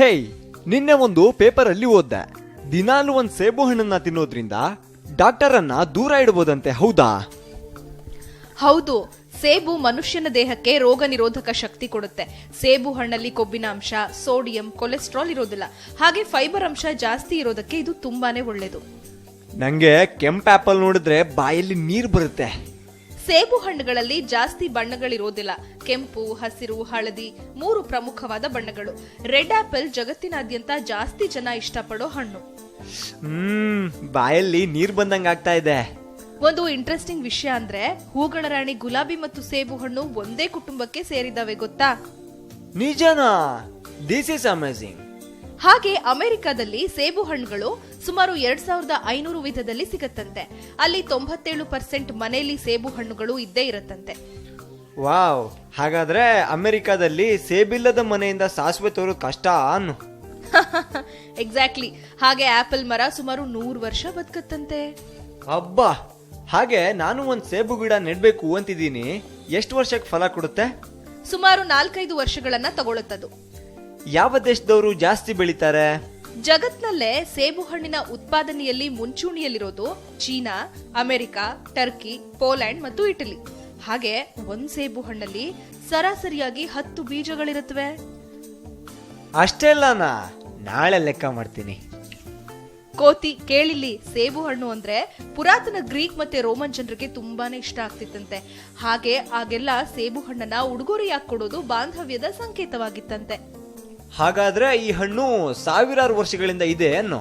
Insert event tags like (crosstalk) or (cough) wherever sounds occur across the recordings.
ಹೇಯ್ ನಿನ್ನೆ ಒಂದು ಪೇಪರ್ ಅಲ್ಲಿ ಓದ್ದೆ. ದಿನಾಲು ಒಂದ್ ಸೇಬು ಹಣ್ಣನ್ನ ತಿನ್ನೋದ್ರಿಂದ ಡಾಕ್ಟರ್ ಅನ್ನ ದೂರ ಇಡಬಹುದಂತೆ ಹೌದಾ? ಹೌದು ಸೇಬು ಮನುಷ್ಯನ ದೇಹಕ್ಕೆ ರೋಗ ನಿರೋಧಕ ಶಕ್ತಿ ಕೊಡುತ್ತೆ. ಸೇಬು ಹಣ್ಣಲ್ಲಿ ಕೊಬ್ಬಿನ ಅಂಶ ಸೋಡಿಯಂ ಕೊಲೆಸ್ಟ್ರಾಲ್ ಇರೋದಿಲ್ಲ. ಹಾಗೆ ಫೈಬರ್ ಅಂಶ ಜಾಸ್ತಿ ಇರೋದಕ್ಕೆ ಇದು ತುಂಬಾನೇ ಒಳ್ಳೇದು. ನಂಗೆ ಕೆಂಪ್ ಆಪಲ್ ನೋಡಿದ್ರೆ ಬಾಯಲ್ಲಿ ನೀರ್ ಬರುತ್ತೆ. ಸೇಬು ಹಣ್ಣುಗಳಲ್ಲಿ ಜಾಸ್ತಿ ಬಣ್ಣಗಳಿರೋದಿಲ್ಲ. ಕೆಂಪು ಹಸಿರು ಹಳದಿ ಮೂರು ಪ್ರಮುಖವಾದ ಬಣ್ಣಗಳು. ರೆಡ್ ಆಪಲ್ ಜಗತ್ತಿನಾದ್ಯಂತ ಜಾಸ್ತಿ ಜನ ಇಷ್ಟಪಡೋ ಹಣ್ಣು. ಹ್ಮ್ ಬಾಯಲ್ಲಿ ನೀರ್ ಬಂದಂಗ ಆಗ್ತಾ ಇದೆ. ಒಂದು ಇಂಟ್ರೆಸ್ಟಿಂಗ್ ವಿಷಯ ಅಂದ್ರೆ ಹೂಗಳ ರಾಣಿ ಗುಲಾಬಿ ಮತ್ತು ಸೇಬು ಹಣ್ಣು ಒಂದೇ ಕುಟುಂಬಕ್ಕೆ ಸೇರಿದವೆ ಗೊತ್ತಾ? ನಿಜನಾ? ದಿಸ್ ಇಸ್ ಅಮೇಸಿಂಗ್ ಹಾಗೆ ಅಮೆರಿಕದಲ್ಲಿ ಸೇಬು ಹಣ್ಣುಗಳು ಸುಮಾರು ಎರಡ್ ಸಾವಿರದ ಐನೂರು ವಿಧದಲ್ಲಿ ಸಿಗತ್ತಂತೆ. ಅಲ್ಲಿ ತೊಂಬತ್ತೇಳು ಪರ್ಸೆಂಟ್ ಮನೆಯಲ್ಲಿ ಸೇಬು ಹಣ್ಣುಗಳು ಇದ್ದೇ ಇರತ್ತಂತೆ. ವಾವ್ ಹಾಗಾದ್ರೆ ಅಮೆರಿಕದಲ್ಲಿ ಸೇಬಿಲ್ಲದ ಮನೆಯಿಂದ ಸಾಸಿವೆ ತೋರೋದು ಕಷ್ಟ ಅನ್ನು. (laughs) ಎಕ್ಸಾಕ್ಟ್ಲಿ ಹಾಗೆ ಆಪಲ್ ಮರ ಸುಮಾರು ನೂರು ವರ್ಷ ಬದುಕತ್ತಂತೆ. ಅಬ್ಬಾ ಹಾಗೆ ನಾನು ಒಂದ್ ಸೇಬು ಗಿಡ ನೆಡ್ಬೇಕು ಅಂತಿದ್ದೀನಿ. ಎಷ್ಟು ವರ್ಷಕ್ಕೆ ಫಲ ಕೊಡುತ್ತೆ? ಸುಮಾರು ನಾಲ್ಕೈದು ವರ್ಷಗಳನ್ನ ತಗೊಳುತ್ತದು ಯಾವ ದೇಶದವರು ಜಾಸ್ತಿ ಬೆಳಿತಾರೆ? ಜಗತ್ನಲ್ಲೇ ಸೇಬು ಹಣ್ಣಿನ ಉತ್ಪಾದನೆಯಲ್ಲಿ ಮುಂಚೂಣಿಯಲ್ಲಿರೋದು ಚೀನಾ ಅಮೆರಿಕ ಟರ್ಕಿ ಪೋಲೆಂಡ್ ಮತ್ತು ಇಟಲಿ. ಹಾಗೆ ಒಂದ್ ಸೇಬು ಹಣ್ಣಲ್ಲಿ ಸರಾಸರಿಯಾಗಿ ಹತ್ತು ಬೀಜಗಳಿರುತ್ತವೆ ಅಷ್ಟೆಲ್ಲನಾ ನಾಳೆ ಲೆಕ್ಕ ಮಾಡ್ತೀನಿ. ಕೋತಿ ಕೇಳಿಲಿ ಸೇಬು ಹಣ್ಣು ಅಂದ್ರೆ ಪುರಾತನ ಗ್ರೀಕ್ ಮತ್ತೆ ರೋಮನ್ ಜನರಿಗೆ ತುಂಬಾನೇ ಇಷ್ಟ ಆಗ್ತಿತ್ತಂತೆ. ಹಾಗೆ ಆಗೆಲ್ಲ ಸೇಬು ಹಣ್ಣನ್ನ ಉಡುಗೊರೆಯಾಗಿ ಕೊಡೋದು ಬಾಂಧವ್ಯದ ಸಂಕೇತವಾಗಿತ್ತಂತೆ. ಹಾಗಾದ್ರೆ ಈ ಹಣ್ಣು ಸಾವಿರಾರು ವರ್ಷಗಳಿಂದ ಇದೆ ಅನ್ನೋ?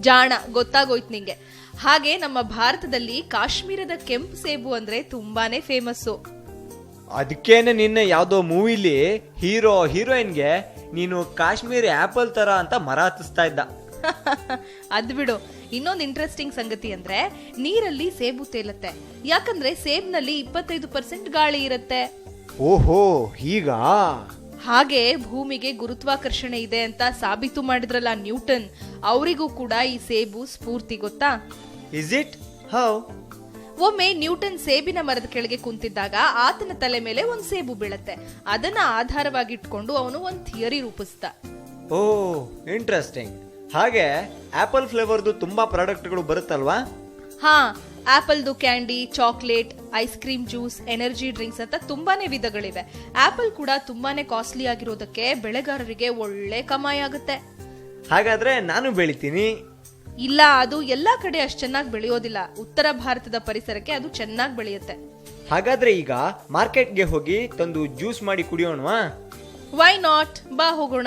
ಜಾಣ ಗೊತ್ತಾಗೋಯ್ತು ನಿಂಗೆ. ಹಾಗೆ ನಮ್ಮ ಭಾರತದಲ್ಲಿ ಕಾಶ್ಮೀರದ ಕೆಂಪು ಸೇಬು ಅಂದ್ರೆ ತುಂಬಾನೇ ಫೇಮಸ್ಸು ಅದಕ್ಕೇನೆ ನಿನ್ನೆ ಯಾವ್ದೋ ಮೂವಿಲಿ ಹೀರೋ ಹೀರೋಯಿನ್ಗೆ ನೀನು ಕಾಶ್ಮೀರಿ ಆಪಲ್ ತರ ಅಂತ ಮರ ಹತ್ತಿಸ್ತಾ ಇದ್ದ. (laughs) ಅದ್ ಬಿಡು. ಇನ್ನೊಂದು ಇಂಟ್ರೆಸ್ಟಿಂಗ್ ಸಂಗತಿ ಅಂದ್ರೆ ನೀರಲ್ಲಿ ಸೇಬು ತೇಲತ್ತೆ. ಯಾಕಂದ್ರೆ ಸೇಬ್ನಲ್ಲಿ ಇಪ್ಪತ್ತೈದು ಪರ್ಸೆಂಟ್ ಗಾಳಿ ಇರುತ್ತೆ. ಓಹೋ ಹೀಗ? ಹಾಗೆ ಭೂಮಿಗೆ ಗುರುತ್ವಾಕರ್ಷಣೆ ಇದೆ ಅಂತ ಸಾಬೀತು ಮಾಡಿದ್ರಲ್ಲ ನ್ಯೂಟನ್ ಅವರಿಗೂ ಕೂಡ ಈ ಸೇಬು ಸ್ಫೂರ್ತಿ ಗೊತ್ತಾ? ಇಸ್ ಇಟ್ ಹೌ ಒಮ್ಮೆ ನ್ಯೂಟನ್ ಸೇಬಿನ ಮರದ ಕೆಳಗೆ ಕುಂತಿದ್ದಾಗ ಆತನ ತಲೆ ಮೇಲೆ ಒಂದು ಸೇಬು ಬೀಳತ್ತೆ. ಅದನ್ನ ಆಧಾರವಾಗಿಟ್ಕೊಂಡು ಅವನು ಒಂದು ಥಿಯರಿ ರೂಪಿಸ್ದ. ಓ ಇಂಟ್ರೆಸ್ಟಿಂಗ್ ಹಾಗೆ ಆಪಲ್ ಫ್ಲೇವರ್ದು ತುಂಬಾ ಪ್ರಾಡಕ್ಟ್ಗಳು ಬರುತ್ತಲ್ವಾ? ಹಾ ಆಪಲ್ದು candy chocolate ice cream juice energy drinks ಅಂತ ತುಂಬಾನೇ ವಿಧಗಳಿವೆ. ಆಪಲ್ ಕೂಡ ತುಂಬಾನೇ ಕಾಸ್ಟ್ಲಿ ಆಗಿರೋದಕ್ಕೆ ಬೆಳೆಗಾರರಿಗೆ ಒಳ್ಳೆ ಕಮಾಯಿ ಆಗುತ್ತೆ. ಹಾಗಾದ್ರೆ ನಾನು ಬೆಳಿತೀನಿ. ಇಲ್ಲ ಅದು ಎಲ್ಲಾ ಕಡೆ ಅಷ್ಟು ಚೆನ್ನಾಗಿ ಬೆಳೆಯೋದಿಲ್ಲ. ಉತ್ತರ ಭಾರತದ ಪರಿಸರಕ್ಕೆ ಅದು ಚೆನ್ನಾಗಿ ಬೆಳೆಯುತ್ತೆ. ಹಾಗಾದ್ರೆ ಈಗ ಮಾರ್ಕೆಟ್ಗೆ ಹೋಗಿ ತಂದು ಜ್ಯೂಸ್ ಮಾಡಿ ಕುಡಿಯೋಣವಾ? ವೈ ನಾಟ್ ಬಾ ಹೋಗೋಣ.